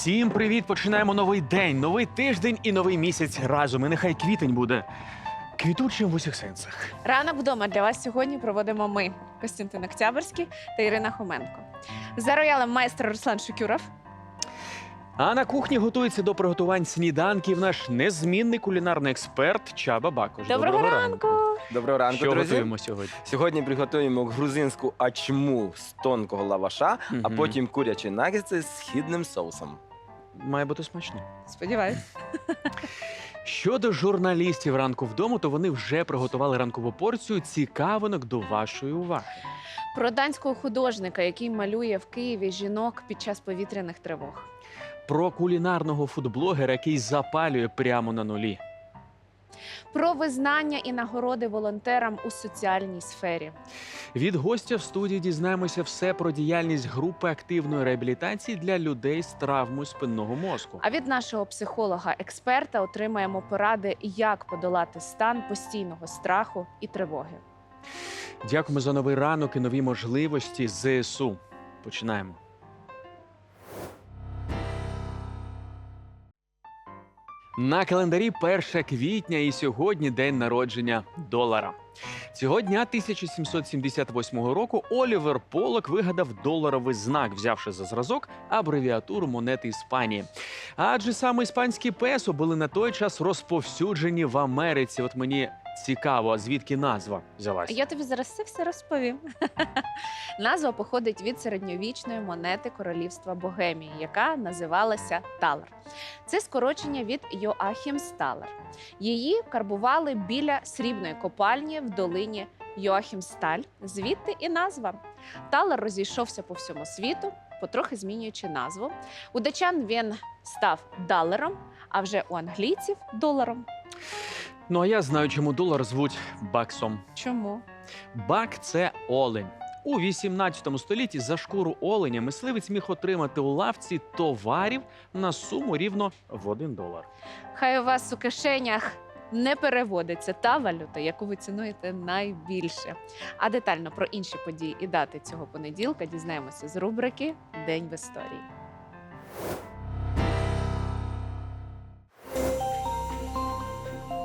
Всім привіт! Починаємо новий день, новий тиждень і новий місяць разом. І нехай квітень буде квітучим в усіх сенсах. Ранок вдома для вас сьогодні проводимо ми, Костянтин Октябрьський та Ірина Хоменко. За роялем майстер Руслан Шукюров. А на кухні готується до приготувань сніданків наш незмінний кулінарний експерт Чаба Бакош. Доброго, ранку! Доброго ранку, Що друзі. готуємо сьогодні? Сьогодні приготуємо грузинську ачму з тонкого лаваша, а Мгм. потім курячі нагетси з східним соусом. Має бути смачно. Сподіваюсь. Щодо журналістів ранку вдома, то вони вже приготували ранкову порцію цікавинок до вашої уваги. Про данського художника, який малює в Києві жінок під час повітряних тривог. Про кулінарного фудблогера, який запалює прямо на нулі. Про визнання і нагороди волонтерам у соціальній сфері. Від гостя в студії дізнаємося все про діяльність групи активної реабілітації для людей з травмою спинного мозку. А від нашого психолога-експерта отримаємо поради, як подолати стан постійного страху і тривоги. Дякуємо за новий ранок і нові можливості ЗСУ. Починаємо. На календарі 1 квітня і сьогодні день народження долара. Цього дня 1778 року Олівер Полок вигадав доларовий знак, взявши за зразок абревіатуру монети Іспанії. Адже саме іспанські песо були на той час розповсюджені в Америці. От мені цікаво, звідки назва взялася? Я тобі зараз це все розповім. Назва походить від середньовічної монети королівства Богемії, яка називалася Талер. Це скорочення від Йоахім Сталер. Її карбували біля срібної копальні в долині Йоахімсталь. Звідти і назва. Талер розійшовся по всьому світу, потрохи змінюючи назву. У датчан він став далером, а вже у англійців доларом. Ну а я знаю, чому долар звуть баксом. Чому? Бак це олень. У 18 столітті за шкуру оленя мисливець міг отримати у лавці товарів на суму рівно в 1 долар. Хай у вас у кишенях не переводиться та валюта, яку ви цінуєте найбільше. А детально про інші події і дати цього понеділка дізнаємося з рубрики День в історії. –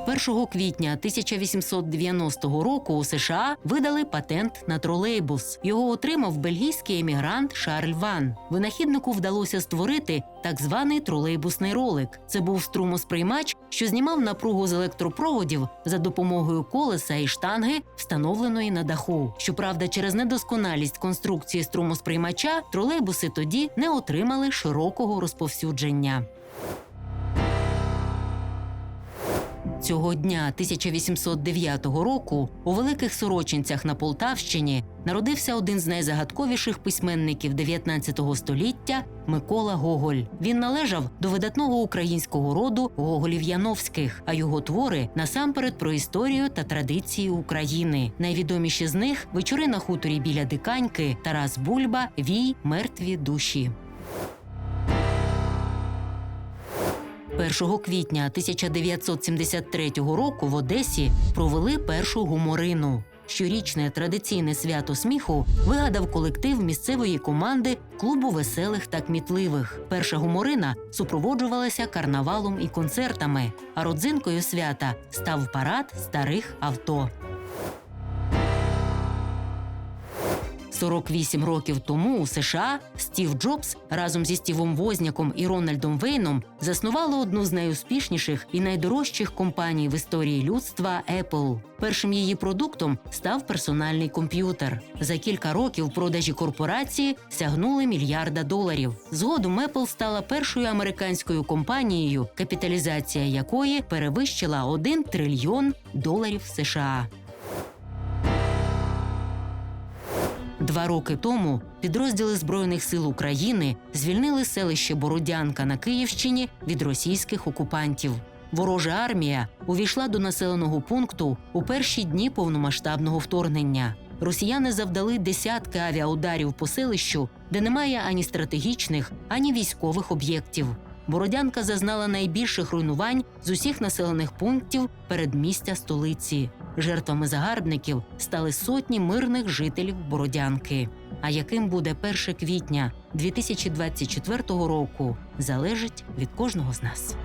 1 квітня 1890 року у США видали патент на тролейбус. Його отримав бельгійський емігрант Шарль Ван. Винахіднику вдалося створити так званий тролейбусний ролик. Це був струмосприймач, що знімав напругу з електропроводів за допомогою колеса і штанги, встановленої на даху. Щоправда, через недосконалість конструкції струмосприймача тролейбуси тоді не отримали широкого розповсюдження. Цього дня 1809 року у Великих Сорочинцях на Полтавщині народився один з найзагадковіших письменників 19 століття Микола Гоголь. Він належав до видатного українського роду Гоголів Яновських, а його твори насамперед про історію та традиції України. Найвідоміші з них вечори на хуторі біля Диканьки, Тарас Бульба, Вій, мертві душі. 1 квітня 1973 року в Одесі провели першу гуморину. Щорічне традиційне свято сміху вигадав колектив місцевої команди клубу веселих та кмітливих. Перша гуморина супроводжувалася карнавалом і концертами, а родзинкою свята став парад старих авто. 48 років тому у США Стів Джобс разом зі Стівом Возняком і Рональдом Вейном заснували одну з найуспішніших і найдорожчих компаній в історії людства Apple. Першим її продуктом став персональний комп'ютер. За кілька років продажі корпорації сягнули мільярда доларів. Згодом Apple стала першою американською компанією, капіталізація якої перевищила 1 трильйон доларів США. Два роки тому підрозділи Збройних сил України звільнили селище Бородянка на Київщині від російських окупантів. Ворожа армія увійшла до населеного пункту у перші дні повномасштабного вторгнення. Росіяни завдали десятки авіаударів по селищу, де немає ані стратегічних, ані військових об'єктів. Бородянка зазнала найбільших руйнувань з усіх населених пунктів передмістя столиці. Жертвами загарбників стали сотні мирних жителів Бородянки. А яким буде 1 квітня 2024 року, залежить від кожного з нас.